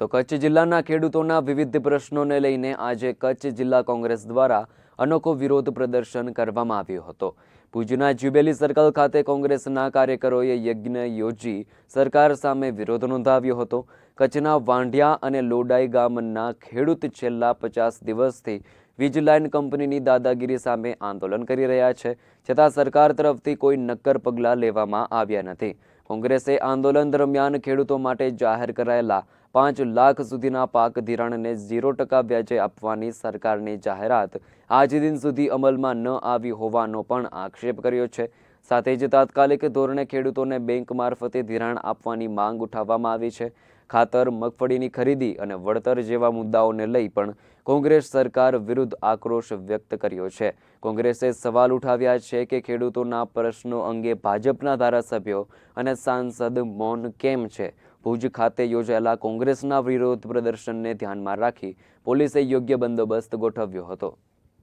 તો કચ્છ જિલ્લાના ખેડૂતોના વિવિધ પ્રશ્નોને લઈને આજે કચ્છ જિલ્લા કોંગ્રેસ દ્વારા અનોખો વિરોધ પ્રદર્શન કરવામાં આવ્યો હતો. ભુજના જ્યુબેલી સર્કલ ખાતે કોંગ્રેસના કાર્યકરોએ યજ્ઞ યોજી સરકાર સામે વિરોધ નોંધાવ્યો હતો. કચ્છના વાંઢિયા અને લોડાઈ ગામના ખેડૂત છેલ્લા પચાસ દિવસથી વીજ લાઇન કંપનીની દાદાગીરી સામે આંદોલન કરી રહ્યા છે. છતાં સરકાર તરફથી કોઈ નક્કર પગલાં લેવામાં આવ્યા નથી. કોંગ્રેસે આંદોલન દરમિયાન ખેડૂતો માટે જાહેર કરાયેલા પાંચ લાખ સુધીના પાક ધિરાણને ઝીરો ટકા વ્યાજે આપવાની સરકારની જાહેરાત આજ દિન સુધી અમલમાં ન આવી હોવાનો પણ આક્ષેપ કર્યો છે. સાથે જ તાત્કાલિક ધોરણે ખેડૂતોને બેંક મારફતે ધિરાણ આપવાની માંગ ઉઠાવવામાં આવી છે. ખાતર, મગફળીની ખરીદી અને વળતર જેવા મુદ્દાઓને લઈ પણ કોંગ્રેસ સરકાર વિરુદ્ધ આક્રોશ વ્યક્ત કર્યો છે. કોંગ્રેસે સવાલ ઉઠાવ્યા છે કે ખેડૂતોના પ્રશ્નો અંગે ભાજપના ધારાસભ્યો અને સાંસદ મૌન કેમ છે? ભુજ ખાતે યોજાયેલા કોંગ્રેસના વિરોધ પ્રદર્શનને ધ્યાનમાં રાખી પોલીસે યોગ્ય બંદોબસ્ત ગોઠવ્યો હતો.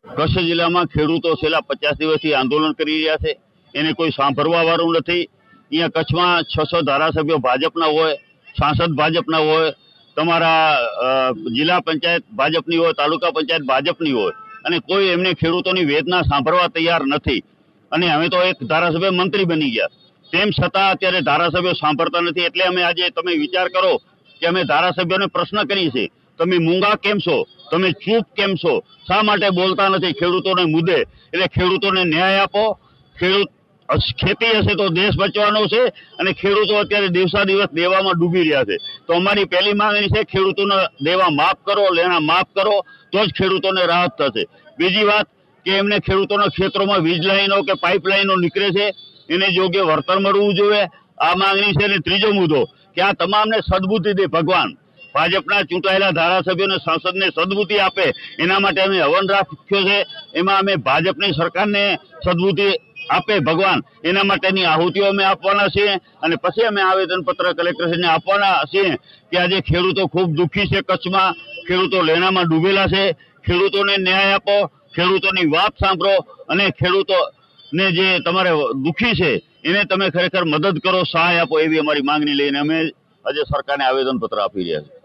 કચ્છ જિલ્લામાં ખેડૂતો છેલ્લા પચાસ દિવસથી આંદોલન કરી રહ્યા છે. એને કોઈ સાંભળવા વાળું નથી. અહીંયા કચ્છમાં છસો ધારાસભ્યો ભાજપના હોય, સાંસદ ભાજપના હોય, તમારા જિલ્લા પંચાયત ભાજપની હોય, તાલુકા પંચાયત ભાજપની હોય. અને કોઈ એમને ખેડૂતોની વેદના સાંભળવા તૈયાર નથી. અને હવે તો એક ધારાસભ્ય મંત્રી બની ગયા. તેમ છતાં અત્યારે ધારાસભ્યો સાંભળતા નથી. એટલે અમે આજે તમે વિચાર કરો કે અમે ધારાસભ્યોને પ્રશ્ન કરીએ છીએ. તમે મૂંગા કેમ છો? તમે ચૂપ કેમ છો? શા માટે બોલતા નથી ખેડૂતોને મુદ્દે? એટલે ખેડૂતોને ન્યાય આપો. ખેડૂત ખેતી હશે તો દેશ બચવાનો છે અને ખેડૂતો અત્યારે દિવસા દિવસ દેવામાં ડૂબી રહ્યા છે. તો અમારી પહેલી માંગણી છે ખેડૂતોના દેવા માફ કરો, લેણા માફ કરો, તો જ ખેડૂતોને રાહત થશે. બીજી વાત કે એમને ખેડૂતોના ક્ષેત્રોમાં વીજ લાઈનો કે પાઇપલાઈનો નીકળે છે. એને યોગ્ય વળતર મળવું જોઈએ, આ માંગણી છે. અને ત્રીજો મુદ્દો કે આ તમામને સદબુદ્ધિ દે ભગવાન. ભાજપના ચૂંટાયેલા ધારાસભ્યોને સાંસદને સદબુદ્ધિ આપે, એના માટે અમે હવન રાખ્યો છે. એમાં અમે ભાજપની સરકારને સદબુદ્ધિ આપે ભગવાન. એના માટેની આહુતિઓ અમે આપવાના છીએ. અને પછી અમે આવેદનપત્ર કલેક્ટરશ્રીને આપવાના છીએ કે આજે ખેડૂતો ખૂબ દુઃખી છે કચ્છમાં. ખેડૂતો લેણામાં ડૂબેલા છે. ખેડૂતોને ન્યાય આપો. ખેડૂતોની વાત સાંભળો. અને ખેડૂતોને જે તમારે દુઃખી છે, એને તમે ખરેખર મદદ કરો, સહાય આપો એવી અમારી માંગણી લઈને અમે આજે સરકારને આવેદનપત્ર આપી રહ્યા છીએ.